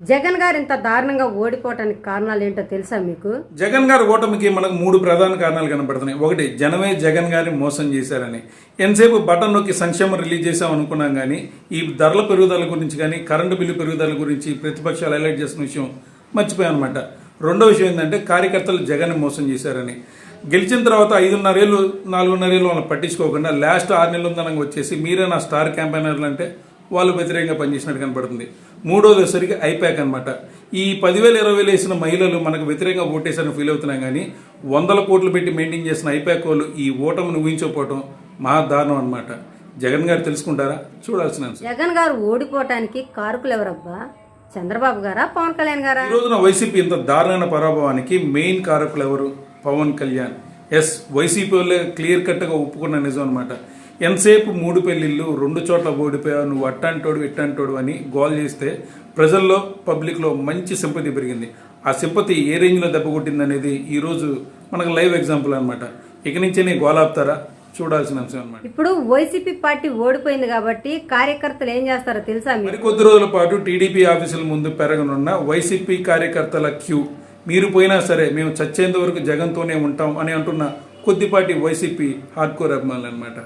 జగన్ గారు ఇంత దారుణంగా ఓడిపోవటానికి కారణాలు ఏంటో తెలుసా మీకు? జగన్ గారి ఓటమికి మనకు మూడు ప్రధాన కారణాలు కనబడుతున్నాయి. ఒకటి జనమే జగన్ గారిని మోసం చేశారని. ఎంతసేపు బటన్ నొక్కి సంక్షేమం రిలీజ్ చేసాం అనుకున్నాం కానీ ఈ ధరల పెరుగుదల గురించి కానీ కరెంటు బిల్లు పెరుగుదల గురించి ప్రతిపక్షాలు హైలైట్ చేసిన విషయం మర్చిపోయాం అనమాట రెండో విషయం ఏంటంటే కార్యకర్తలు జగన్ మోసం చేశారని. గెలిచిన తర్వాత ఐదున్నరేళ్ళు నాలుగున్నరేళ్ళు వాళ్ళని పట్టించుకోకుండా లాస్ట్ ఆరు నెలలు తనకు వచ్చేసి మీరే నా స్టార్ క్యాంపెయినర్లు అంటే వాళ్ళు వ్యతిరేకంగా పనిచేసినట్టు కనపడుతుంది మూడోది వచ్చేసరికి ఐప్యాక్ అనమాట ఈ పదివేలు ఇరవై వేలు వేసిన మహిళలు మనకు వ్యతిరేకంగా ఓటేసారని ఫీల్ అవుతున్నాం కానీ వందల కోట్లు పెట్టి మెయింటైన్ చేసిన ఐప్యాక్ వాళ్ళు ఈ ఓటమిని ఊహించకపోవటం మహా దారుణం అనమాట జగన్ గారు తెలుసుకుంటారా? చూడాల్సిన. జగన్ గారు ఓడిపోవటానికి కారకులు ఎవరబ్బా చంద్రబాబు గారా? పవన్ కళ్యాణ్ గారా? ఈ రోజున వైసీపీ ఇంత దారుణమైన పరాభవానికి మెయిన్ కారకులు ఎవరు పవన్ కళ్యాణ్. ఎస్ వైసీపీ వాళ్ళే క్లియర్ కట్గా ఒప్పుకున్న నిజం అనమాట ఎంతసేపు మూడు పెళ్ళిళ్ళు రెండు చోట్ల ఓడిపోయావు నువ్వు అట్టంటోడు ఇట్టంటోడు అని గోల్ చేస్తే ప్రజల్లో పబ్లిక్లో మంచి సింపతి పెరిగింది. ఆ సింపతి ఏ రేంజ్లో దెబ్బ కొట్టింది అనేది ఈరోజు మనకు లైవ్ ఎగ్జాంపుల్ అనమాట ఇక నుంచే నీ గోలాపుతారా చూడాల్సిన అంశం అనమాట ఇప్పుడు వైసీపీ పార్టీ ఓడిపోయింది కాబట్టి కార్యకర్తలు ఏం చేస్తారో తెలుసా మరి కొద్ది రోజుల పాటు టీడీపీ ఆఫీసుల ముందు పెరగనున్న వైసీపీ కార్యకర్తల క్యూ. మీరు పోయినా సరే మేము చచ్చేంత వరకు జగన్తోనే ఉంటాం అని అంటున్న కొద్దిపాటి వైసీపీ హార్డ్ కోర్ అభిమానులు అనమాట